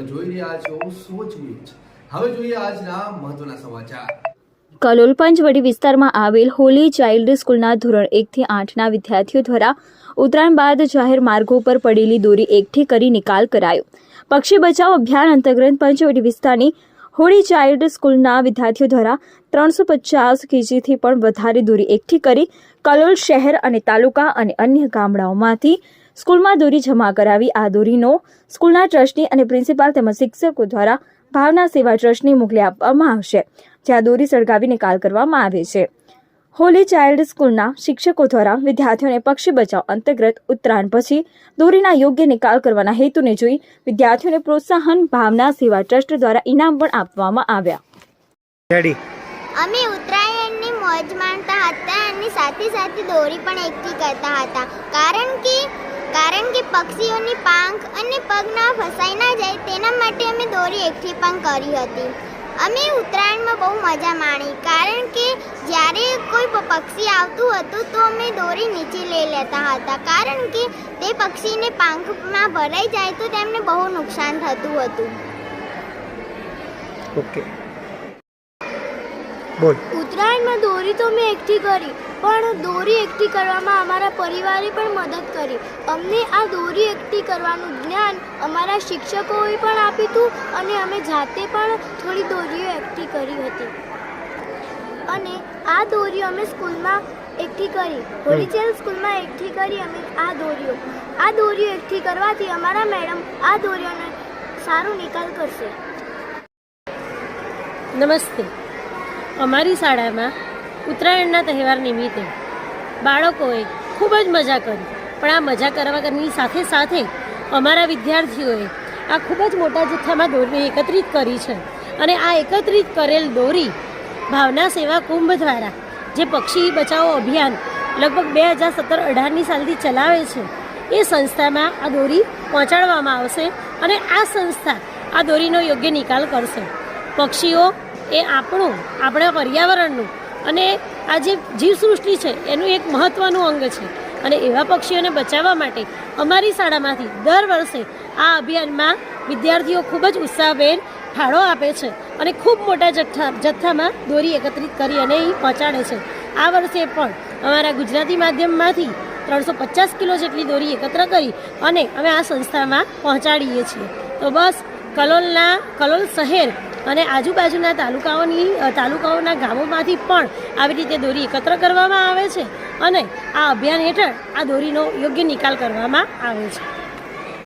તમે જોઈ રહ્યા છો સોચ ન્યૂઝ. હવે જોઈએ આજના મહત્વના સમાચાર. કલોલ પંચવટી વિસ્તારમાં આવેલ હોલી ચાઇલ્ડ સ્કૂલના ધોરણ એકથી આઠના વિદ્યાર્થીઓ દ્વારા ઉત્તરાયણ બાદ જાહેર માર્ગો પર પડેલી દોરી એકઠી કરી નિકાલ કરાયો. પક્ષી બચાવ અભિયાન અંતર્ગત પંચવટી વિસ્તારની હોળી ચાઇલ્ડ સ્કૂલના વિદ્યાર્થીઓ દ્વારા ત્રણસો પચાસ કેજીથી પણ વધારે દોરી એકઠી કરી કલોલ શહેર અને તાલુકા અને અન્ય ગામડાઓમાંથી સ્કૂલમાં દોરી જમા કરાવી આ દોરીનો સ્કૂલના ટ્રસ્ટી અને પ્રિન્સિપાલ તેમજ શિક્ષકો દ્વારા ભાવના સેવા ટ્રસ્ટને મોકલી આપવામાં આવશે જ્યાં દોરી સળગાવી નિકાલ કરવામાં આવે છે. હોલી ચાઇલ્ડ સ્કૂલના શિક્ષકો દ્વારા વિદ્યાર્થીઓને પક્ષી બચાવ અંતર્ગત ઉત્તરાયણ પછી દોરીના યોગ્ય નિકાલ કરવાના હેતુને જોઈ વિદ્યાર્થીઓને પ્રોત્સાહન ભાવના સેવા ટ્રસ્ટ દ્વારા ઇનામ પણ આપવામાં આવ્યા. અમે ઉત્તરાયણની મોજ માણતા હતા અને સાથે સાથે દોરી પણ એકઠી કરતા હતા. કારણ કે પક્ષીઓની પાંખ અને પગ ના ફસાઈ ના જાય તેના માટે અમે દોરી એકઠી પણ કરી હતી. અમે ઉત્તરાયણમાં બહુ મજા માણી, કારણ કે જ્યારે કોઈ પક્ષી આવતું હતું તો અમે દોરી નીચે લઈ લેતા હતા. કારણ કે તે પક્ષીને પાંખમાં ભરાઈ જાય તો તેમને બહુ નુકસાન થતું હતું. ઓકે. બોલ. ઉત્તરાયણમાં દોરી તો મેં એકઠી કરી પણ દોરી એકઠી કરવામાં અમારા પરિવારે પણ મદદ કરી. અમને આ દોરી એકઠી કરવાનું જ્ઞાન અમારા શિક્ષકોએ પણ આપ્યું હતું અને અમે જાતે પણ થોડી દોરીઓ એકઠી કરી હતી. અને આ દોરીઓ અમે સ્કૂલમાં એકઠી કરી હોલીચેલ સ્કૂલમાં એકઠી કરી અમે આ દોરીઓ. આ દોરીઓ એકઠી કરવાથી અમારા મેડમ આ દોરીઓને સારો નિકાલ કરશે. નમસ્તે. અમારી શાળામાં ઉત્તરાયણના તહેવાર નિમિત્તે બાળકોએ ખૂબ જ મજા કરી. પણ આ મજા કરવાની સાથે સાથે અમારા વિદ્યાર્થીઓએ આ ખૂબ જ મોટા જથ્થામાં દોરી એકત્રિત કરી છે. અને આ એકત્રિત કરેલ દોરી ભાવના સેવા કુંભ દ્વારા, જે પક્ષી બચાવો અભિયાન લગભગ બે હજાર સત્તર અઢારની સાલથી ચલાવે છે, એ સંસ્થામાં આ દોરી પહોંચાડવામાં આવશે અને આ સંસ્થા આ દોરીનો યોગ્ય નિકાલ કરશે. પક્ષીઓ એ આપણું, આપણા પર્યાવરણનું. અને આ જે જીવસૃષ્ટિ છે, એનું એક મહત્ત્વનું અંગ છે. અને એવા પક્ષીઓને બચાવવા માટે અમારી શાળામાંથી દર વર્ષે આ અભિયાનમાં વિદ્યાર્થીઓ ખૂબ જ ઉત્સાહભેર ફાળો આપે છે અને ખૂબ મોટા જથ્થા, જથ્થામાં દોરી એકત્રિત કરી અને એ પહોંચાડે છે. આ વર્ષે પણ અમારા ગુજરાતી માધ્યમમાંથી ત્રણસો પચાસ કિલો જેટલી દોરી એકત્ર કરી અને અમે આ સંસ્થામાં પહોંચાડીએ છીએ. તો બસ, કલોલના, કલોલ શહેર અને આજુબાજુના તાલુકાઓની તાલુકાઓના ગામોમાંથી પણ આવી રીતે દોરી એકત્ર કરવામાં આવે છે અને આ અભિયાન હેઠળ આ દોરીનો યોગ્ય નિકાલ કરવામાં આવે છે.